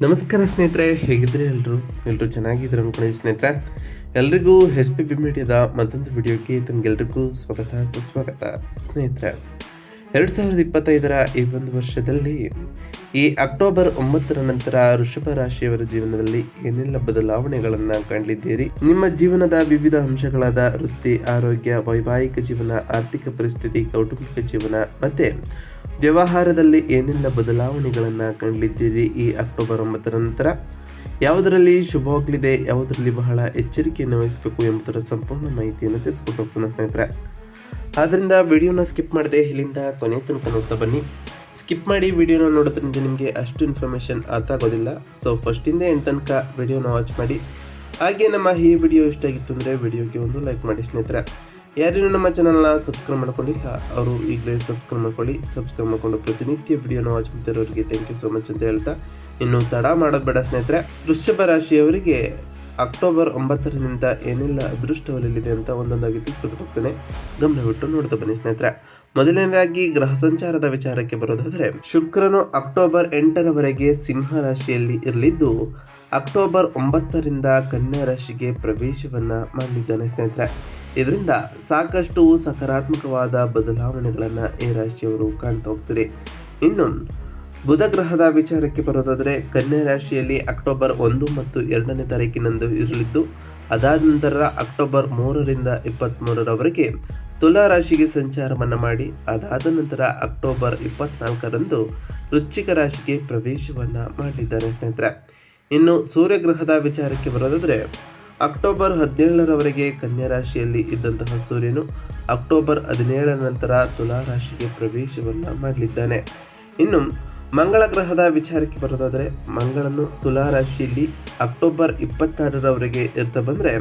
ನಮಸ್ಕಾರ ಸ್ನೇಹಿತರೆ ಹೇಗಿದ್ರೆ ಎಲ್ಲರೂ ಎಲ್ಲರೂ ಚೆನ್ನಾಗಿದ್ರು ಅನ್ಕೊಳ್ಳಿ ಸ್ನೇಹಿತರೆ? ಎಲ್ರಿಗೂ ಎಸ್ ಪಿ ಬಿ ಮೀಡಿಯಾದ ಮತ್ತೊಂದು ವಿಡಿಯೋಕ್ಕೆ ತಮಗೆಲ್ರಿಗೂ ಸ್ವಾಗತ, ಸುಸ್ವಾಗತ. ಸ್ನೇಹಿತರೆ, ಎರಡು ಸಾವಿರದ ಇಪ್ಪತ್ತೈದರ ಈ ಒಂದು ವರ್ಷದಲ್ಲಿ ಈ ಅಕ್ಟೋಬರ್ ಒಂಬತ್ತರ ನಂತರ ಋಷಭ ರಾಶಿಯವರ ಜೀವನದಲ್ಲಿ ಏನೆಲ್ಲ ಬದಲಾವಣೆಗಳನ್ನು ಕಂಡಿದ್ದೀರಿ? ನಿಮ್ಮ ಜೀವನದ ವಿವಿಧ ಅಂಶಗಳಾದ ವೃತ್ತಿ, ಆರೋಗ್ಯ, ವೈವಾಹಿಕ ಜೀವನ, ಆರ್ಥಿಕ ಪರಿಸ್ಥಿತಿ, ಕೌಟುಂಬಿಕ ಜೀವನ, ಮತ್ತೆ ವ್ಯವಹಾರದಲ್ಲಿ ಏನೆಲ್ಲ ಬದಲಾವಣೆಗಳನ್ನು ಕಂಡಿದ್ದೀರಿ ಈ ಅಕ್ಟೋಬರ್ ಒಂಬತ್ತರ ನಂತರ? ಯಾವುದರಲ್ಲಿ ಶುಭವಾಗಲಿದೆ ಯಾವುದರಲ್ಲಿ ಬಹಳ ಎಚ್ಚರಿಕೆಯನ್ನು ವಹಿಸಬೇಕು ಎಂಬುದರ ಸಂಪೂರ್ಣ ಮಾಹಿತಿಯನ್ನು ತಿಳಿಸ್ಕೊಟ್ಟು ಹೋಗ್ತೀನಿ ಸ್ನೇಹಿತರೆ. ಆದ್ದರಿಂದ ವಿಡಿಯೋನ ಸ್ಕಿಪ್ ಮಾಡದೆ ಇಲ್ಲಿಂದ ಕೊನೆ ತನಕ ನೋಡ್ತಾ ಬನ್ನಿ. ಸ್ಕಿಪ್ ಮಾಡಿ ವಿಡಿಯೋನ ನೋಡೋದ್ರಿಂದ ನಿಮಗೆ ಅಷ್ಟು ಇನ್ಫಾರ್ಮೇಷನ್ ಅರ್ಥ ಆಗೋದಿಲ್ಲ. ಸೊ ಫಸ್ಟಿಂದ ಎಂಟು ತನಕ ವಿಡಿಯೋನ ವಾಚ್ ಮಾಡಿ. ಹಾಗೆ ನಮ್ಮ ಈ ವಿಡಿಯೋ ಇಷ್ಟ ಆಗಿತ್ತು ಅಂದರೆ ವಿಡಿಯೋಗೆ ಒಂದು ಲೈಕ್ ಮಾಡಿ ಸ್ನೇಹಿತರೆ. ಯಾರೇನು ನಮ್ಮ ಚಾನಲ್ನ ಸಬ್ಸ್ಕ್ರೈಬ್ ಮಾಡ್ಕೊಂಡಿಲ್ಲ ಅವರು ಈಗಲೇ ಸಬ್ಸ್ಕ್ರೈಬ್ ಮಾಡ್ಕೊಳ್ಳಿ ಸಬ್ಸ್ಕ್ರೈಬ್ ಮಾಡ್ಕೊಂಡು ಪ್ರತಿನಿತ್ಯ ವಿಡಿಯೋನ ವಾಚ್ ಮಾಡ್ತಿರೋರಿಗೆ ಥ್ಯಾಂಕ್ ಯು ಸೋ ಮಚ್ ಅಂತ ಹೇಳ್ತಾ, ಇನ್ನು ತಡ ಮಾಡೋದು ಬೇಡ ಸ್ನೇಹಿತರೆ. ವೃಷಭ ರಾಶಿಯವರಿಗೆ ಅಕ್ಟೋಬರ್ ಒಂಬತ್ತರಿಂದ ಏನೆಲ್ಲ ಅದೃಷ್ಟವಲ್ಲಿದೆ ಅಂತ ಒಂದೊಂದಾಗಿ ತಿಳಿಸ್ಕೊಟ್ಟು ಹೋಗ್ತೇನೆ. ಗಮನವಿಟ್ಟು ನೋಡ್ತಾ ಬನ್ನಿ ಸ್ನೇಹಿತರೆ. ಮೊದಲನೇದಾಗಿ ಗ್ರಹ ಸಂಚಾರದ ವಿಚಾರಕ್ಕೆ ಬರೋದಾದರೆ, ಶುಕ್ರನು ಅಕ್ಟೋಬರ್ ಎಂಟರವರೆಗೆ ಸಿಂಹ ರಾಶಿಯಲ್ಲಿ ಇರಲಿದ್ದು, ಅಕ್ಟೋಬರ್ ಒಂಬತ್ತರಿಂದ ಕನ್ಯಾ ರಾಶಿಗೆ ಪ್ರವೇಶವನ್ನು ಮಾಡಲಿದ್ದಾನೆ ಸ್ನೇಹಿತರೆ. ಇದರಿಂದ ಸಾಕಷ್ಟು ಸಕಾರಾತ್ಮಕವಾದ ಬದಲಾವಣೆಗಳನ್ನು ಈ ರಾಶಿಯವರು ಕಾಣ್ತಾ ಹೋಗ್ತಾರೆ ಇನ್ನು ಬುಧ ಗ್ರಹದ ವಿಚಾರಕ್ಕೆ ಬರೋದಾದರೆ ಕನ್ಯಾ ರಾಶಿಯಲ್ಲಿ ಅಕ್ಟೋಬರ್ ಒಂದು ಮತ್ತು ಎರಡನೇ ತಾರೀಕಿನಂದು ಇರಲಿದ್ದು, ಅದಾದ ನಂತರ ಅಕ್ಟೋಬರ್ ಮೂರರಿಂದ ಇಪ್ಪತ್ತ್ಮೂರರವರೆಗೆ ತುಲಾ ರಾಶಿಗೆ ಸಂಚಾರವನ್ನು ಮಾಡಿ, ಅದಾದ ನಂತರ ಅಕ್ಟೋಬರ್ ಇಪ್ಪತ್ನಾಲ್ಕರಂದು ವೃಶ್ಚಿಕ ರಾಶಿಗೆ ಪ್ರವೇಶವನ್ನು ಮಾಡಿದ್ದಾರೆ ಸ್ನೇಹಿತರೆ. ಇನ್ನು ಸೂರ್ಯಗ್ರಹದ ವಿಚಾರಕ್ಕೆ ಬರೋದಾದರೆ ಅಕ್ಟೋಬರ್ ಹದಿನೇಳರವರೆಗೆ ಕನ್ಯಾ ರಾಶಿಯಲ್ಲಿ ಇದ್ದಂತಹ ಸೂರ್ಯನು ಅಕ್ಟೋಬರ್ ಹದಿನೇಳರ ನಂತರ ತುಲಾ ರಾಶಿಗೆ ಪ್ರವೇಶವನ್ನು ಮಾಡಲಿದ್ದಾನೆ. ಇನ್ನು ಮಂಗಳ ಗ್ರಹದ ವಿಚಾರಕ್ಕೆ ಬರೋದಾದರೆ ಮಂಗಳನು ತುಲಾ ರಾಶಿಯಲ್ಲಿ ಅಕ್ಟೋಬರ್ ಇಪ್ಪತ್ತಾರರವರೆಗೆ ಇರ್ತಾ ಬಂದರೆ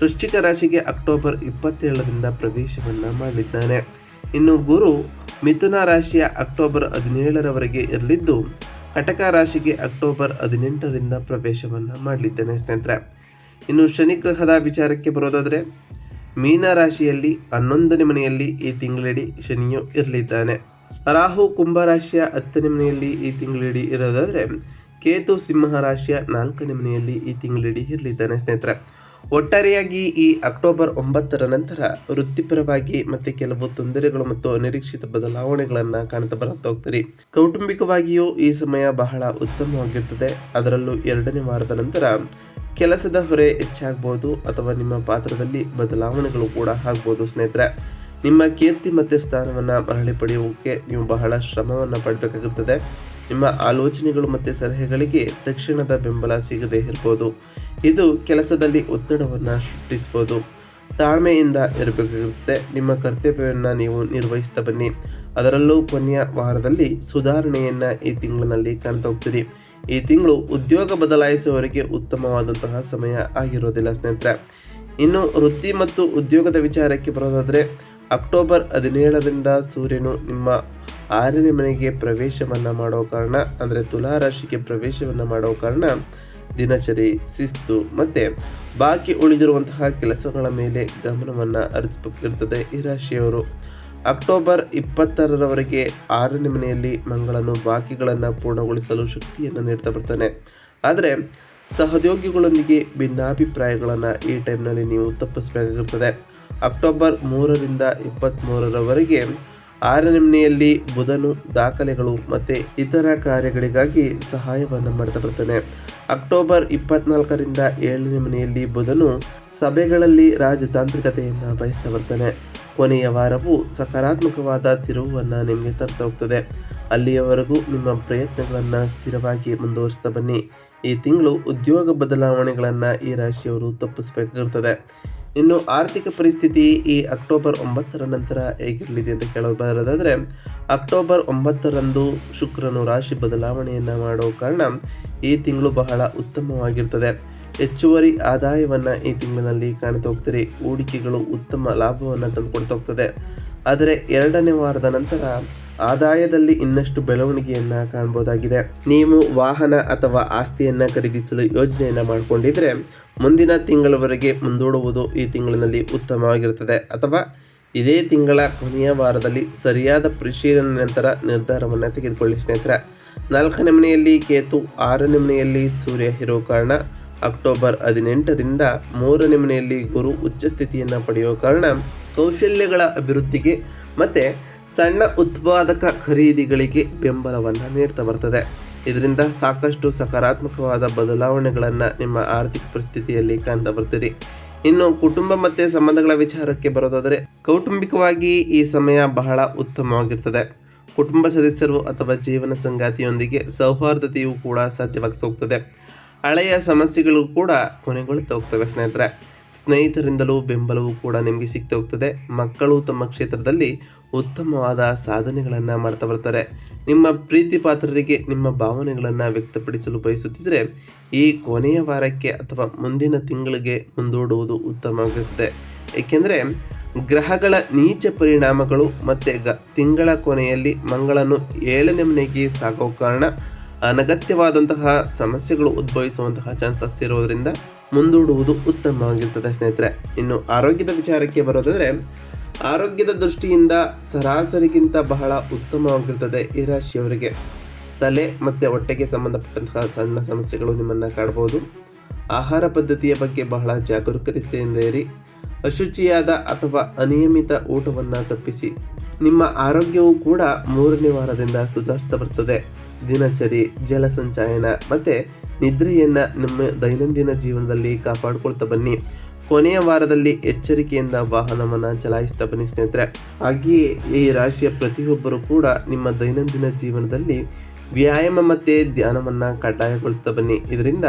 ವೃಶ್ಚಿಕ ರಾಶಿಗೆ ಅಕ್ಟೋಬರ್ ಇಪ್ಪತ್ತೇಳರಿಂದ ಪ್ರವೇಶವನ್ನು ಮಾಡಲಿದ್ದಾನೆ. ಇನ್ನು ಗುರು ಮಿಥುನ ರಾಶಿಯ ಅಕ್ಟೋಬರ್ ಹದಿನೇಳರವರೆಗೆ ಇರಲಿದ್ದು, ಕಟಕ ರಾಶಿಗೆ ಅಕ್ಟೋಬರ್ ಹದಿನೆಂಟರಿಂದ ಪ್ರವೇಶವನ್ನು ಮಾಡಲಿದ್ದಾನೆ ಸ್ನೇಹಿತರೆ. ಇನ್ನು ಶನಿ ಗ್ರಹದ ವಿಚಾರಕ್ಕೆ ಬರೋದಾದರೆ, ಮೀನ ರಾಶಿಯಲ್ಲಿ ಹನ್ನೊಂದನೇ ಮನೆಯಲ್ಲಿ ಈ ತಿಂಗಳಿಡಿ ಶನಿಯು ಇರಲಿದ್ದಾನೆ. ರಾಹು ಕುಂಭ ರಾಶಿಯ ಹತ್ತನೇ ಮನೆಯಲ್ಲಿ ಈ ತಿಂಗಳಿಡಿ ಇರೋದಾದರೆ, ಕೇತು ಸಿಂಹ ರಾಶಿಯ ನಾಲ್ಕನೇ ಮನೆಯಲ್ಲಿ ಈ ತಿಂಗಳಿಡಿ ಇರಲಿದ್ದಾನೆ ಸ್ನೇಹಿತರೆ. ಒಟ್ಟಾರೆಯಾಗಿ ಈ ಅಕ್ಟೋಬರ್ ಒಂಬತ್ತರ ನಂತರ ವೃತ್ತಿಪರವಾಗಿ ಮತ್ತೆ ಕೆಲವು ತೊಂದರೆಗಳು ಮತ್ತು ಅನಿರೀಕ್ಷಿತ ಬದಲಾವಣೆಗಳನ್ನು ಕಾಣ್ತಾ ಬರುತ್ತಾ ಹೋಗ್ತೀರಿ. ಕೌಟುಂಬಿಕವಾಗಿಯೂ ಈ ಸಮಯ ಬಹಳ ಉತ್ತಮವಾಗಿರ್ತದೆ. ಅದರಲ್ಲೂ ಎರಡನೇ ವಾರದ ನಂತರ ಕೆಲಸದ ಹೊರೆ ಹೆಚ್ಚಾಗ್ಬೋದು ಅಥವಾ ನಿಮ್ಮ ಪಾತ್ರದಲ್ಲಿ ಬದಲಾವಣೆಗಳು ಕೂಡ ಆಗ್ಬೋದು, ಸ್ನೇಹಿತರೆ. ನಿಮ್ಮ ಕೀರ್ತಿ ಮತ್ತು ಸ್ಥಾನವನ್ನು ಮರಳಿ ಪಡೆಯುವುದಕ್ಕೆ ನೀವು ಬಹಳ ಶ್ರಮವನ್ನು ಪಡಬೇಕಾಗುತ್ತದೆ. ನಿಮ್ಮ ಆಲೋಚನೆಗಳು ಮತ್ತು ಸಲಹೆಗಳಿಗೆ ತಕ್ಷಣದ ಬೆಂಬಲ ಸಿಗದೇ ಇರ್ಬೋದು. ಇದು ಕೆಲಸದಲ್ಲಿ ಒತ್ತಡವನ್ನು ಸೃಷ್ಟಿಸ್ಬೋದು. ತಾಳ್ಮೆಯಿಂದ ಇರಬೇಕಾಗುತ್ತೆ. ನಿಮ್ಮ ಕರ್ತವ್ಯವನ್ನು ನೀವು ನಿರ್ವಹಿಸ್ತಾ ಬನ್ನಿ. ಅದರಲ್ಲೂ ಕೊನೆಯ ವಾರದಲ್ಲಿ ಸುಧಾರಣೆಯನ್ನು ಈ ತಿಂಗಳಿನಲ್ಲಿ ಕಾಣ್ತಾ ಹೋಗ್ತೀರಿ. ಈ ತಿಂಗಳು ಉದ್ಯೋಗ ಬದಲಾಯಿಸುವವರಿಗೆ ಉತ್ತಮವಾದಂತಹ ಸಮಯ ಆಗಿರೋದಿಲ್ಲ, ಸ್ನೇಹಿತರೆ. ಇನ್ನು ವೃತ್ತಿ ಮತ್ತು ಉದ್ಯೋಗದ ವಿಚಾರಕ್ಕೆ ಬರೋದಾದರೆ, ಅಕ್ಟೋಬರ್ ಹದಿನೇಳರಿಂದ ಸೂರ್ಯನು ನಿಮ್ಮ ಆರನೇ ಮನೆಗೆ ಪ್ರವೇಶವನ್ನು ಮಾಡೋ ಕಾರಣ, ಅಂದರೆ ತುಲಾ ರಾಶಿಗೆ ಪ್ರವೇಶವನ್ನು ಮಾಡೋ ಕಾರಣ, ದಿನಚರಿ, ಶಿಸ್ತು ಮತ್ತು ಬಾಕಿ ಉಳಿದಿರುವಂತಹ ಕೆಲಸಗಳ ಮೇಲೆ ಗಮನವನ್ನು ಹರಿಸಬೇಕಿರ್ತದೆ ಈ ರಾಶಿಯವರು. ಅಕ್ಟೋಬರ್ ಇಪ್ಪತ್ತಾರರವರೆಗೆ ಆರನೇ ಮನೆಯಲ್ಲಿ ಮಂಗಳನು ಬಾಕಿಗಳನ್ನು ಪೂರ್ಣಗೊಳಿಸಲು ಶಕ್ತಿಯನ್ನು ನೀಡ್ತಾ ಬರ್ತಾನೆ. ಆದರೆ ಸಹೋದ್ಯೋಗಿಗಳೊಂದಿಗೆ ಭಿನ್ನಾಭಿಪ್ರಾಯಗಳನ್ನು ಈ ಟೈಮ್ನಲ್ಲಿ ನೀವು ತಪ್ಪಿಸಬೇಕಾಗಿರ್ತದೆ. ಅಕ್ಟೋಬರ್ ಮೂರರಿಂದ ಇಪ್ಪತ್ತ್ಮೂರರವರೆಗೆ ಆರನೇ ಮನೆಯಲ್ಲಿ ಬುಧನು, ದಾಖಲೆಗಳು ಮತ್ತು ಇತರ ಕಾರ್ಯಗಳಿಗಾಗಿ ಸಹಾಯವನ್ನು ಮಾಡ್ತಾ ಬರ್ತಾನೆ. ಅಕ್ಟೋಬರ್ ಇಪ್ಪತ್ನಾಲ್ಕರಿಂದ ಏಳನೇ ಮನೆಯಲ್ಲಿ ಬುಧನು ಸಭೆಗಳಲ್ಲಿ ರಾಜತಾಂತ್ರಿಕತೆಯನ್ನು ಬಯಸ್ತಾ ಬರ್ತಾನೆ. ಕೊನೆಯ ವಾರವು ಸಕಾರಾತ್ಮಕವಾದ ತಿರುವನ್ನು ನಿಮಗೆ ತರ್ತಾ ಹೋಗ್ತದೆ ಅಲ್ಲಿಯವರೆಗೂ ನಿಮ್ಮ ಪ್ರಯತ್ನಗಳನ್ನು ಸ್ಥಿರವಾಗಿ ಮುಂದುವರಿಸ್ತಾ ಬನ್ನಿ. ಈ ತಿಂಗಳು ಉದ್ಯೋಗ ಬದಲಾವಣೆಗಳನ್ನು ಈ ರಾಶಿಯವರು ತಪ್ಪಿಸಬೇಕಾಗಿರ್ತದೆ. ಇನ್ನು ಆರ್ಥಿಕ ಪರಿಸ್ಥಿತಿ ಈ ಅಕ್ಟೋಬರ್ ಒಂಬತ್ತರ ನಂತರ ಹೇಗಿರಲಿದೆ ಅಂತ ಕೇಳಬಾರದಾದರೆ ಬರೋದಾದರೆ ಅಕ್ಟೋಬರ್ ಒಂಬತ್ತರಂದು ಶುಕ್ರನು ರಾಶಿ ಬದಲಾವಣೆಯನ್ನು ಮಾಡೋ ಕಾರಣ ಈ ತಿಂಗಳು ಬಹಳ ಉತ್ತಮವಾಗಿರ್ತದೆ. ಹೆಚ್ಚುವರಿ ಆದಾಯವನ್ನು ಈ ತಿಂಗಳಿನಲ್ಲಿ ಕಾಣ್ತಾ ಹೋಗ್ತೀರಿ. ಹೂಡಿಕೆಗಳು ಉತ್ತಮ ಲಾಭವನ್ನು ತಂದುಕೊಡ್ತಾ ಹೋಗ್ತದೆ. ಆದರೆ ಎರಡನೇ ವಾರದ ನಂತರ ಆದಾಯದಲ್ಲಿ ಇನ್ನಷ್ಟು ಬೆಳವಣಿಗೆಯನ್ನು ಕಾಣ್ಬೋದಾಗಿದೆ. ನೀವು ವಾಹನ ಅಥವಾ ಆಸ್ತಿಯನ್ನು ಖರೀದಿಸಲು ಯೋಜನೆಯನ್ನು ಮಾಡಿಕೊಂಡಿದ್ರೆ ಮುಂದಿನ ತಿಂಗಳವರೆಗೆ ಮುಂದೂಡುವುದು ಈ ತಿಂಗಳಿನಲ್ಲಿ ಉತ್ತಮವಾಗಿರುತ್ತದೆ. ಅಥವಾ ಇದೇ ತಿಂಗಳ ಕೊನೆಯ ವಾರದಲ್ಲಿ ಸರಿಯಾದ ಪರಿಶೀಲನೆ ನಂತರ ನಿರ್ಧಾರವನ್ನು ತೆಗೆದುಕೊಳ್ಳಿ ಸ್ನೇಹಿತರೆ. ನಾಲ್ಕನೇ ಮನೆಯಲ್ಲಿ ಕೇತು, ಆರನೇ ಮನೆಯಲ್ಲಿ ಸೂರ್ಯ ಇರೋ ಕಾರಣ ಅಕ್ಟೋಬರ್ ಹದಿನೆಂಟರಿಂದ ಮೂರನೇ ಮನೆಯಲ್ಲಿ ಗುರು ಉಚ್ಚ ಸ್ಥಿತಿಯನ್ನು ಪಡೆಯುವ ಕಾರಣ ಕೌಶಲ್ಯಗಳ ಅಭಿವೃದ್ಧಿಗೆ ಮತ್ತು ಸಣ್ಣ ಉತ್ಪಾದಕ ಖರೀದಿಗಳಿಗೆ ಬೆಂಬಲವನ್ನು ನೀಡ್ತಾ ಬರ್ತದೆ. ಇದರಿಂದ ಸಾಕಷ್ಟು ಸಕಾರಾತ್ಮಕವಾದ ಬದಲಾವಣೆಗಳನ್ನು ನಿಮ್ಮ ಆರ್ಥಿಕ ಪರಿಸ್ಥಿತಿಯಲ್ಲಿ ಕಾಣ್ತಾ ಬರ್ತೀರಿ ಇನ್ನು ಕುಟುಂಬ ಮತ್ತು ಸಂಬಂಧಗಳ ವಿಚಾರಕ್ಕೆ ಬರೋದಾದರೆ ಕೌಟುಂಬಿಕವಾಗಿ ಈ ಸಮಯ ಬಹಳ ಉತ್ತಮವಾಗಿರ್ತದೆ. ಕುಟುಂಬ ಸದಸ್ಯರು ಅಥವಾ ಜೀವನ ಸಂಗಾತಿಯೊಂದಿಗೆ ಸೌಹಾರ್ದತೆಯು ಕೂಡ ಸಾಧ್ಯವಾಗ್ತಾ ಹೋಗ್ತದೆ. ಹಳೆಯ ಸಮಸ್ಯೆಗಳು ಕೂಡ ಕೊನೆಗೊಳ್ತಾ ಹೋಗ್ತವೆ, ಸ್ನೇಹಿತರೆ. ಸ್ನೇಹಿತರಿಂದಲೂ ಬೆಂಬಲವೂ ಕೂಡ ನಿಮಗೆ ಸಿಗ್ತಾ ಹೋಗ್ತದೆ. ಮಕ್ಕಳು ತಮ್ಮ ಕ್ಷೇತ್ರದಲ್ಲಿ ಉತ್ತಮವಾದ ಸಾಧನೆಗಳನ್ನು ಮಾಡ್ತಾ ಬರ್ತಾರೆ. ನಿಮ್ಮ ಪ್ರೀತಿ ಪಾತ್ರರಿಗೆ ನಿಮ್ಮ ಭಾವನೆಗಳನ್ನು ವ್ಯಕ್ತಪಡಿಸಲು ಬಯಸುತ್ತಿದ್ದರೆ ಈ ಕೊನೆಯ ವಾರಕ್ಕೆ ಅಥವಾ ಮುಂದಿನ ತಿಂಗಳಿಗೆ ಮುಂದೂಡುವುದು ಉತ್ತಮವಾಗಿರುತ್ತದೆ ಏಕೆಂದರೆ, ಗ್ರಹಗಳ ನೀಚ ಪರಿಣಾಮಗಳು ಮತ್ತು ಗ, ತಿಂಗಳ ಕೊನೆಯಲ್ಲಿ ಮಂಗಳನು ಏಳನೇ ಮನೆಗೆ ಸಾಗೋ ಕಾರಣ ಅನಗತ್ಯವಾದಂತಹ ಸಮಸ್ಯೆಗಳು ಉದ್ಭವಿಸುವಂತಹ ಚಾನ್ಸಸ್ ಇರೋದರಿಂದ ಮುಂದೂಡುವುದು ಉತ್ತಮವಾಗಿರ್ತದೆ, ಸ್ನೇಹಿತರೆ. ಇನ್ನು ಆರೋಗ್ಯದ ವಿಚಾರಕ್ಕೆ ಬರೋದಾದರೆ, ಆರೋಗ್ಯದ ದೃಷ್ಟಿಯಿಂದ ಸರಾಸರಿಗಿಂತ ಬಹಳ ಉತ್ತಮವಾಗಿರ್ತದೆ ಈ ರಾಶಿಯವರಿಗೆ. ತಲೆ ಮತ್ತು ಹೊಟ್ಟೆಗೆ ಸಂಬಂಧಪಟ್ಟಂತಹ ಸಣ್ಣ ಸಮಸ್ಯೆಗಳು ನಿಮ್ಮನ್ನು ಕಾಡಬಹುದು ಆಹಾರ ಪದ್ಧತಿಯ ಬಗ್ಗೆ ಬಹಳ ಜಾಗರೂಕರಿತೆಯಿಂದ ಇರಿ. ಅಶುಚಿಯಾದ ಅಥವಾ ಅನಿಯಮಿತ ಊಟವನ್ನು ತಪ್ಪಿಸಿ. ನಿಮ್ಮ ಆರೋಗ್ಯವು ಕೂಡ ಮೂರನೇ ವಾರದಿಂದ ಸುಧಾರಿಸ್ತಾ ಬರ್ತದೆ. ದಿನಚರಿ ಜಲಸಂಚಯನ ಮತ್ತು ನಿದ್ರೆಯನ್ನು ನಿಮ್ಮ ದೈನಂದಿನ ಜೀವನದಲ್ಲಿ ಕಾಪಾಡಿಕೊಳ್ತಾ ಬನ್ನಿ. ಕೊನೆಯ ವಾರದಲ್ಲಿ ಎಚ್ಚರಿಕೆಯಿಂದ ವಾಹನವನ್ನು ಚಲಾಯಿಸ್ತಾ ಬನ್ನಿ ಸ್ನೇಹಿತರೆ. ಹಾಗೆಯೇ ಈ ರಾಶಿಯ ಪ್ರತಿಯೊಬ್ಬರು ಕೂಡ ನಿಮ್ಮ ದೈನಂದಿನ ಜೀವನದಲ್ಲಿ ವ್ಯಾಯಾಮ ಮತ್ತು ಧ್ಯಾನವನ್ನು ಕಡ್ಡಾಯಗೊಳಿಸ್ತಾ ಬನ್ನಿ. ಇದರಿಂದ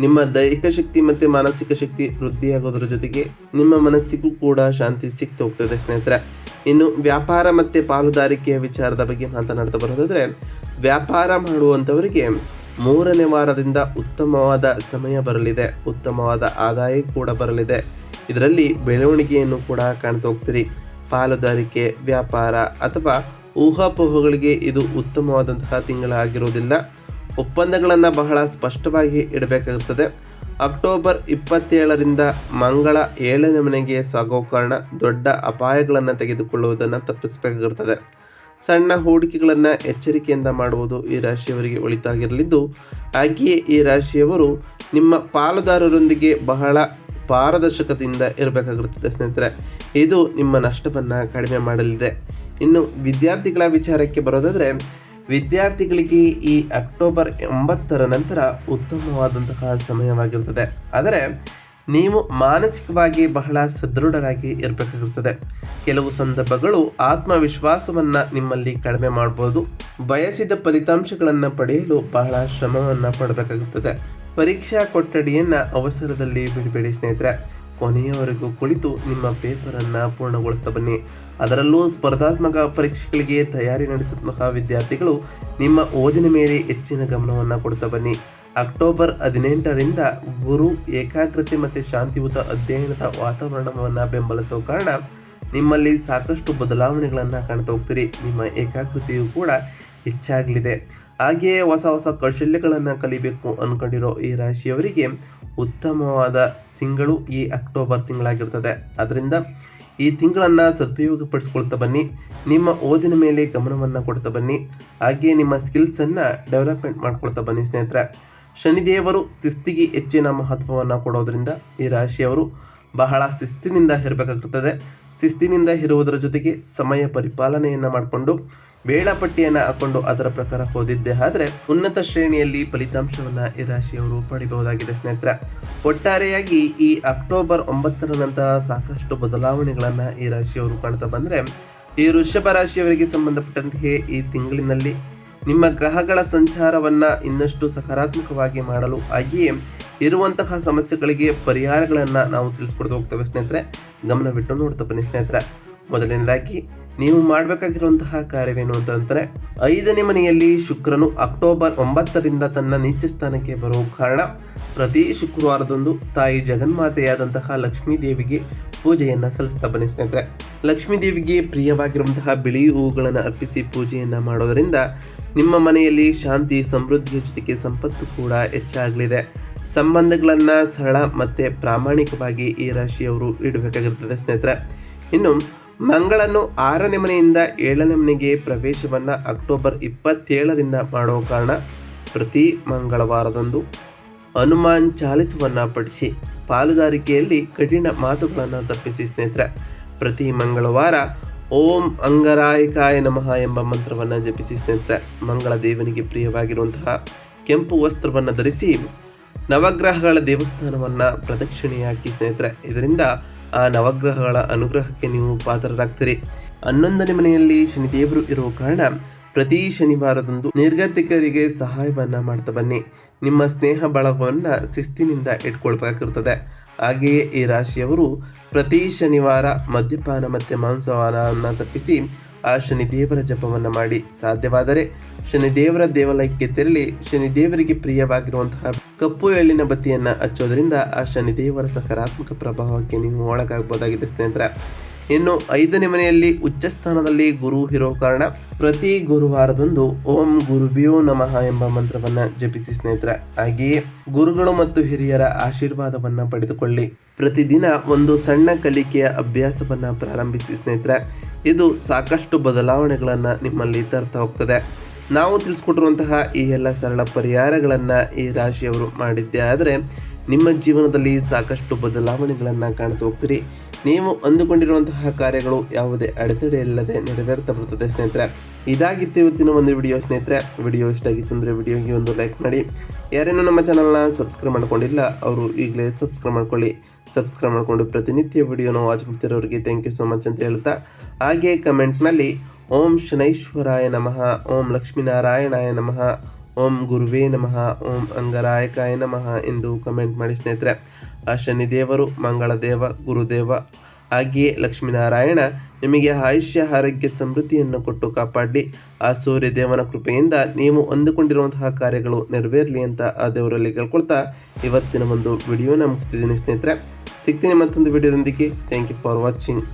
ನಿಮ್ಮ ದೈಹಿಕ ಶಕ್ತಿ ಮತ್ತು ಮಾನಸಿಕ ಶಕ್ತಿ ವೃದ್ಧಿಯಾಗೋದ್ರ ಜೊತೆಗೆ ನಿಮ್ಮ ಮನಸ್ಸಿಗೂ ಕೂಡ ಶಾಂತಿ ಸಿಗ್ತಾ ಹೋಗ್ತದೆ, ಸ್ನೇಹಿತರೆ. ಇನ್ನು ವ್ಯಾಪಾರ ಮತ್ತು ಪಾಲುದಾರಿಕೆಯ ವಿಚಾರದ ಬಗ್ಗೆ ಮಾತನಾಡ್ತಾ ಬರೋದಾದರೆ, ವ್ಯಾಪಾರ ಮಾಡುವಂಥವರಿಗೆ ಮೂರನೇ ವಾರದಿಂದ ಉತ್ತಮವಾದ ಸಮಯ ಬರಲಿದೆ. ಉತ್ತಮವಾದ ಆದಾಯ ಕೂಡ ಬರಲಿದೆ. ಇದರಲ್ಲಿ ಬೆಳವಣಿಗೆಯನ್ನು ಕೂಡ ಕಾಣ್ತಾ ಹೋಗ್ತೀರಿ. ಪಾಲುದಾರಿಕೆ, ವ್ಯಾಪಾರ ಅಥವಾ ಊಹಾಪೋಹಗಳಿಗೆ ಇದು ಉತ್ತಮವಾದಂತಹ ತಿಂಗಳಾಗಿರುವುದಿಲ್ಲ ಒಪ್ಪಂದಗಳನ್ನು ಬಹಳ ಸ್ಪಷ್ಟವಾಗಿ ಇಡಬೇಕಾಗುತ್ತದೆ. ಅಕ್ಟೋಬರ್ ಇಪ್ಪತ್ತೇಳರಿಂದ ಮಂಗಳ ಏಳನೇ ಮನೆಗೆ ಸಾಗೋ ಕಾರಣ ದೊಡ್ಡ ಅಪಾಯಗಳನ್ನು ತೆಗೆದುಕೊಳ್ಳುವುದನ್ನು ತಪ್ಪಿಸಬೇಕಾಗಿರುತ್ತದೆ ಸಣ್ಣ ಹೂಡಿಕೆಗಳನ್ನು ಎಚ್ಚರಿಕೆಯಿಂದ ಮಾಡುವುದು ಈ ರಾಶಿಯವರಿಗೆ ಒಳಿತಾಗಿರಲಿದ್ದು, ಹಾಗೆಯೇ ಈ ರಾಶಿಯವರು ನಿಮ್ಮ ಪಾಲುದಾರರೊಂದಿಗೆ ಬಹಳ ಪಾರದರ್ಶಕತೆಯಿಂದ ಇರಬೇಕಾಗಿರುತ್ತದೆ ಸ್ನೇಹಿತರೆ. ಇದು ನಿಮ್ಮ ನಷ್ಟವನ್ನು ಕಡಿಮೆ ಮಾಡಲಿದೆ. ಇನ್ನು ವಿದ್ಯಾರ್ಥಿಗಳ ವಿಚಾರಕ್ಕೆ ಬರೋದಾದರೆ ವಿದ್ಯಾರ್ಥಿಗಳಿಗೆ ಈ ಅಕ್ಟೋಬರ್ ಒಂಬತ್ತರ ನಂತರ ಉತ್ತಮವಾದಂತಹ ಸಮಯವಾಗಿರುತ್ತದೆ. ಆದರೆ ನೀವು ಮಾನಸಿಕವಾಗಿ ಬಹಳ ಸದೃಢರಾಗಿ ಇರಬೇಕಾಗಿರುತ್ತದೆ ಕೆಲವು ಸಂದರ್ಭಗಳು ಆತ್ಮವಿಶ್ವಾಸವನ್ನು ನಿಮ್ಮಲ್ಲಿ ಕಡಿಮೆ ಮಾಡಬಹುದು ಬಯಸಿದ ಫಲಿತಾಂಶಗಳನ್ನು ಪಡೆಯಲು ಬಹಳ ಶ್ರಮವನ್ನು ಪಡಬೇಕಾಗುತ್ತದೆ. ಪರೀಕ್ಷಾ ಕೊಠಡಿಯನ್ನು ಅವಸರದಲ್ಲಿ ಬಿಡಬೇಡಿ ಸ್ನೇಹಿತರೆ. ಕೊನೆಯವರೆಗೂ ಕುಳಿತು ನಿಮ್ಮ ಪೇಪರನ್ನು ಪೂರ್ಣಗೊಳಿಸ್ತಾ ಬನ್ನಿ. ಅದರಲ್ಲೂ ಸ್ಪರ್ಧಾತ್ಮಕ ಪರೀಕ್ಷೆಗಳಿಗೆ ತಯಾರಿ ನಡೆಸುವಂತಹ ವಿದ್ಯಾರ್ಥಿಗಳು ನಿಮ್ಮ ಓದಿನ ಮೇಲೆ ಹೆಚ್ಚಿನ ಗಮನವನ್ನು ಕೊಡ್ತಾ ಬನ್ನಿ. ಅಕ್ಟೋಬರ್ ಹದಿನೆಂಟರಿಂದ ಗುರು, ಏಕಾಗ್ರತೆ ಮತ್ತು ಶಾಂತಿಯುತ ಅಧ್ಯಯನದ ವಾತಾವರಣವನ್ನು ಬೆಂಬಲಿಸುವ ಕಾರಣ ನಿಮ್ಮಲ್ಲಿ ಸಾಕಷ್ಟು ಬದಲಾವಣೆಗಳನ್ನು ಕಾಣ್ತಾ ಹೋಗ್ತೀರಿ. ನಿಮ್ಮ ಏಕಾಗ್ರತೆಯು ಕೂಡ ಹೆಚ್ಚಾಗಲಿದೆ. ಹಾಗೆಯೇ ಹೊಸ ಹೊಸ ಕೌಶಲ್ಯಗಳನ್ನು ಕಲಿಬೇಕು ಅಂದ್ಕೊಂಡಿರೋ ಈ ರಾಶಿಯವರಿಗೆ ಉತ್ತಮವಾದ ತಿಂಗಳು ಈ ಅಕ್ಟೋಬರ್ ತಿಂಗಳಾಗಿರ್ತದೆ. ಅದರಿಂದ ಈ ತಿಂಗಳನ್ನು ಸದುಪಯೋಗಪಡಿಸ್ಕೊಳ್ತಾ ಬನ್ನಿ. ನಿಮ್ಮ ಓದಿನ ಮೇಲೆ ಗಮನವನ್ನು ಕೊಡ್ತಾ ಬನ್ನಿ. ಹಾಗೆಯೇ ನಿಮ್ಮ ಸ್ಕಿಲ್ಸನ್ನು ಡೆವಲಪ್ಮೆಂಟ್ ಮಾಡ್ಕೊಳ್ತಾ ಬನ್ನಿ ಸ್ನೇಹಿತರೆ. ಶನಿದೇವರು ಶಿಸ್ತಿಗೆ ಹೆಚ್ಚಿನ ಮಹತ್ವವನ್ನು ಕೊಡೋದ್ರಿಂದ ಈ ರಾಶಿಯವರು ಬಹಳ ಶಿಸ್ತಿನಿಂದ ಇರಬೇಕಾಗುತ್ತದೆ ಶಿಸ್ತಿನಿಂದ ಇರುವುದರ ಜೊತೆಗೆ ಸಮಯ ಪರಿಪಾಲನೆಯನ್ನು ಮಾಡಿಕೊಂಡು ವೇಳಾಪಟ್ಟಿಯನ್ನು ಹಾಕೊಂಡು ಅದರ ಪ್ರಕಾರ ಓದಿದ್ದೆ. ಆದರೆ ಉನ್ನತ ಶ್ರೇಣಿಯಲ್ಲಿ ಫಲಿತಾಂಶವನ್ನು ಈ ರಾಶಿಯವರು ಪಡಿಬಹುದಾಗಿದೆ ಸ್ನೇಹಿತರೆ. ಒಟ್ಟಾರೆಯಾಗಿ ಈ ಅಕ್ಟೋಬರ್ ಒಂಬತ್ತರ ನಂತರ ಸಾಕಷ್ಟು ಬದಲಾವಣೆಗಳನ್ನು ಈ ರಾಶಿಯವರು ಕಾಣ್ತಾ ಬಂದರೆ, ಈ ವೃಷಭ ರಾಶಿಯವರಿಗೆ ಸಂಬಂಧಪಟ್ಟಂತೆಯೇ ಈ ತಿಂಗಳಿನಲ್ಲಿ ನಿಮ್ಮ ಗ್ರಹಗಳ ಸಂಚಾರವನ್ನು ಇನ್ನಷ್ಟು ಸಕಾರಾತ್ಮಕವಾಗಿ ಮಾಡಲು ಹಾಗೆಯೇ ಇರುವಂತಹ ಸಮಸ್ಯೆಗಳಿಗೆ ಪರಿಹಾರಗಳನ್ನು ನಾವು ತಿಳಿಸ್ಕೊಡ್ತಾ ಹೋಗ್ತೇವೆ ಸ್ನೇಹಿತರೆ. ಗಮನವಿಟ್ಟು ನೋಡ್ತಾ ಬನ್ನಿ ಸ್ನೇಹಿತರೆ. ಮೊದಲನೇದಾಗಿ ನೀವು ಮಾಡಬೇಕಾಗಿರುವಂತಹ ಕಾರ್ಯವೇನು ಅಂತಂದರೆ ಐದನೇ ಮನೆಯಲ್ಲಿ ಶುಕ್ರನು ಅಕ್ಟೋಬರ್ ಒಂಬತ್ತರಿಂದ ತನ್ನ ನೀಚ ಸ್ಥಾನಕ್ಕೆ ಬರುವ ಕಾರಣ ಪ್ರತಿ ಶುಕ್ರವಾರದಂದು ತಾಯಿ ಜಗನ್ಮಾತೆಯಾದಂತಹ ಲಕ್ಷ್ಮೀ ದೇವಿಗೆ ಪೂಜೆಯನ್ನು ಸಲ್ಲಿಸ್ತಾ ಬನ್ನಿ ಸ್ನೇಹಿತರೆ. ಲಕ್ಷ್ಮೀ ದೇವಿಗೆ ಪ್ರಿಯವಾಗಿರುವಂತಹ ಬಿಳಿ ಹೂವುಗಳನ್ನು ಅರ್ಪಿಸಿ ಪೂಜೆಯನ್ನು ಮಾಡೋದರಿಂದ ನಿಮ್ಮ ಮನೆಯಲ್ಲಿ ಶಾಂತಿ, ಸಮೃದ್ಧಿಯ ಜೊತೆಗೆ ಸಂಪತ್ತು ಕೂಡ ಹೆಚ್ಚಾಗಲಿದೆ. ಸಂಬಂಧಗಳನ್ನು ಸರಳ ಮತ್ತು ಪ್ರಾಮಾಣಿಕವಾಗಿ ಈ ರಾಶಿಯವರು ಇಡಬೇಕಾಗಿರ್ತದೆ ಸ್ನೇಹಿತರೆ. ಇನ್ನು ಮಂಗಳನ್ನು ಆರನೇ ಮನೆಯಿಂದ ಏಳನೇ ಮನೆಗೆ ಪ್ರವೇಶವನ್ನು ಅಕ್ಟೋಬರ್ ಇಪ್ಪತ್ತೇಳರಿಂದ ಮಾಡೋ ಕಾರಣ ಪ್ರತಿ ಮಂಗಳವಾರದಂದು ಹನುಮಾನ್ ಚಾಲಿಸವನ್ನು ಪಡಿಸಿ ಪಾಲುದಾರಿಕೆಯಲ್ಲಿ ಕಠಿಣ ಮಾತುಗಳನ್ನು ತಪ್ಪಿಸಿ ಸ್ನೇಹಿತರೆ, ಪ್ರತಿ ಮಂಗಳವಾರ ಓಂ ಅಂಗರಾಯಕಾಯ ನಮಃ ಎಂಬ ಮಂತ್ರವನ್ನು ಜಪಿಸಿ ಸ್ನೇಹಿತರೆ, ಮಂಗಳ ದೇವನಿಗೆ ಪ್ರಿಯವಾಗಿರುವಂತಹ ಕೆಂಪು ವಸ್ತ್ರವನ್ನು ಧರಿಸಿ ನವಗ್ರಹಗಳ ದೇವಸ್ಥಾನವನ್ನು ಪ್ರದಕ್ಷಿಣೆ ಹಾಕಿ ಸ್ನೇಹಿತರೆ, ಇದರಿಂದ ಆ ನವಗ್ರಹಗಳ ಅನುಗ್ರಹಕ್ಕೆ ನೀವು ಪಾತ್ರರಾಗ್ತೀರಿ. ಹನ್ನೊಂದನೇ ಮನೆಯಲ್ಲಿ ಶನಿದೇವರು ಇರುವ ಕಾರಣ ಪ್ರತಿ ಶನಿವಾರದಂದು ನಿರ್ಗತಿಕರಿಗೆ ಸಹಾಯವನ್ನ ಮಾಡ್ತಾ ಬನ್ನಿ. ನಿಮ್ಮ ಸ್ನೇಹ ಬಳಗವನ್ನು ಶಿಸ್ತಿನಿಂದ ಇಟ್ಕೊಳ್ಬೇಕಾಗಿರ್ತದೆ. ಹಾಗೆಯೇ ಈ ರಾಶಿಯವರು ಪ್ರತಿ ಶನಿವಾರ ಮದ್ಯಪಾನ ಮತ್ತು ಮಾಂಸಹಾರವನ್ನು ತಪ್ಪಿಸಿ ಆ ಶನಿದೇವರ ಜಪವನ್ನು ಮಾಡಿ ಸಾಧ್ಯವಾದರೆ ಶನಿದೇವರ ದೇವಾಲಯಕ್ಕೆ ತೆರಳಿ ಶನಿದೇವರಿಗೆ ಪ್ರಿಯವಾಗಿರುವಂತಹ ಕಪ್ಪು ಎಳ್ಳಿನ ಬತ್ತಿಯನ್ನು ಹಚ್ಚೋದ್ರಿಂದ ಆ ಶನಿದೇವರ ಸಕಾರಾತ್ಮಕ ಪ್ರಭಾವಕ್ಕೆ ನೀವು ಒಳಗಾಗಬಹುದಾಗಿದೆ ಸ್ನೇಹಿತರೆ. ಇನ್ನು ಐದನೇ ಮನೆಯಲ್ಲಿ ಉಚ್ಚ ಸ್ಥಾನದಲ್ಲಿ ಗುರು ಇರೋ ಕಾರಣ ಪ್ರತಿ ಗುರುವಾರದಂದು ಓಂ ಗುರುಬಿಯೋ ನಮಃ ಎಂಬ ಮಂತ್ರವನ್ನ ಜಪಿಸಿ ಸ್ನೇಹಿತರೆ. ಹಾಗೆಯೇ ಗುರುಗಳು ಮತ್ತು ಹಿರಿಯರ ಆಶೀರ್ವಾದವನ್ನ ಪಡೆದುಕೊಳ್ಳಿ. ಪ್ರತಿದಿನ ಒಂದು ಸಣ್ಣ ಕಲಿಕೆಯ ಅಭ್ಯಾಸವನ್ನ ಪ್ರಾರಂಭಿಸಿ ಸ್ನೇಹಿತರೆ. ಇದು ಸಾಕಷ್ಟು ಬದಲಾವಣೆಗಳನ್ನು ನಿಮ್ಮಲ್ಲಿ ತರ್ತಾ ಹೋಗ್ತದೆ. ನಾವು ತಿಳಿಸ್ಕೊಟ್ಟಿರುವಂತಹ ಈ ಎಲ್ಲ ಸರಳ ಪರಿಹಾರಗಳನ್ನು ಈ ರಾಶಿಯವರು ಮಾಡಿದ್ದೇ ಆದರೆ ನಿಮ್ಮ ಜೀವನದಲ್ಲಿ ಸಾಕಷ್ಟು ಬದಲಾವಣೆಗಳನ್ನು ಕಾಣ್ತಾ ಹೋಗ್ತೀರಿ. ನೀವು ಅಂದುಕೊಂಡಿರುವಂತಹ ಕಾರ್ಯಗಳು ಯಾವುದೇ ಅಡೆತಡೆ ಇಲ್ಲದೆ ನೆರವೇರ್ತಾ ಬರುತ್ತದೆ ಸ್ನೇಹಿತರೆ. ಇದಾಗಿತ್ತು ಇವತ್ತಿನ ಒಂದು ವಿಡಿಯೋ, ಸ್ನೇಹಿತರೆ. ವಿಡಿಯೋ ಇಷ್ಟ ಆಗಿತ್ತು ಅಂದರೆ ವಿಡಿಯೋಗೆ ಒಂದು ಲೈಕ್ ಮಾಡಿ. ಯಾರೇನೋ ನಮ್ಮ ಚಾನಲ್ನ ಸಬ್ಸ್ಕ್ರೈಬ್ ಮಾಡ್ಕೊಂಡಿಲ್ಲ, ಅವರು ಈಗಲೇ ಸಬ್ಸ್ಕ್ರೈಬ್ ಮಾಡ್ಕೊಳ್ಳಿ. ಸಬ್ಸ್ಕ್ರೈಬ್ ಮಾಡಿಕೊಂಡು ಪ್ರತಿನಿತ್ಯ ವಿಡಿಯೋನ ವಾಚ್ ಮಾಡ್ತಿರೋರಿಗೆ ಥ್ಯಾಂಕ್ ಯು ಸೋ ಮಚ್ ಅಂತ ಹೇಳ್ತಾ. ಹಾಗೆ ಕಮೆಂಟ್ನಲ್ಲಿ ಓಂ ಶನೈಶ್ವರಾಯ ನಮಃ, ಓಂ ಲಕ್ಷ್ಮೀನಾರಾಯಣಾಯ ನಮಃ, ಓಂ ಗುರುವೇ ನಮಃ, ಓಂ ಅಂಗರಾಯಕಾಯ ನಮಃ ಎಂದು ಕಮೆಂಟ್ ಮಾಡಿ, ಸ್ನೇಹಿತರೆ. ಆ ಶನಿದೇವರು ಮಂಗಳದೇವ, ಗುರುದೇವ ಹಾಗೆಯೇ ಲಕ್ಷ್ಮೀನಾರಾಯಣ ನಿಮಗೆ ಆಯುಷ್ಯ, ಆರೋಗ್ಯ, ಸಮೃದ್ಧಿಯನ್ನು ಕೊಟ್ಟು ಕಾಪಾಡಲಿ ಆ ಸೂರ್ಯ ದೇವನ ಕೃಪೆಯಿಂದ ನೀವು ಅಂದುಕೊಂಡಿರುವಂತಹ ಕಾರ್ಯಗಳು ನೆರವೇರಲಿ ಅಂತ ಆ ದೇವರಲ್ಲಿ ಕೇಳ್ಕೊಳ್ತಾ ಇವತ್ತಿನ ಒಂದು ವಿಡಿಯೋನ ಮುಗಿಸ್ತಿದ್ದೀನಿ ಸ್ನೇಹಿತರೆ. ಸಿಗ್ತೀನಿ ಮತ್ತೊಂದು ವಿಡಿಯೋದೊಂದಿಗೆ. Thank you for watching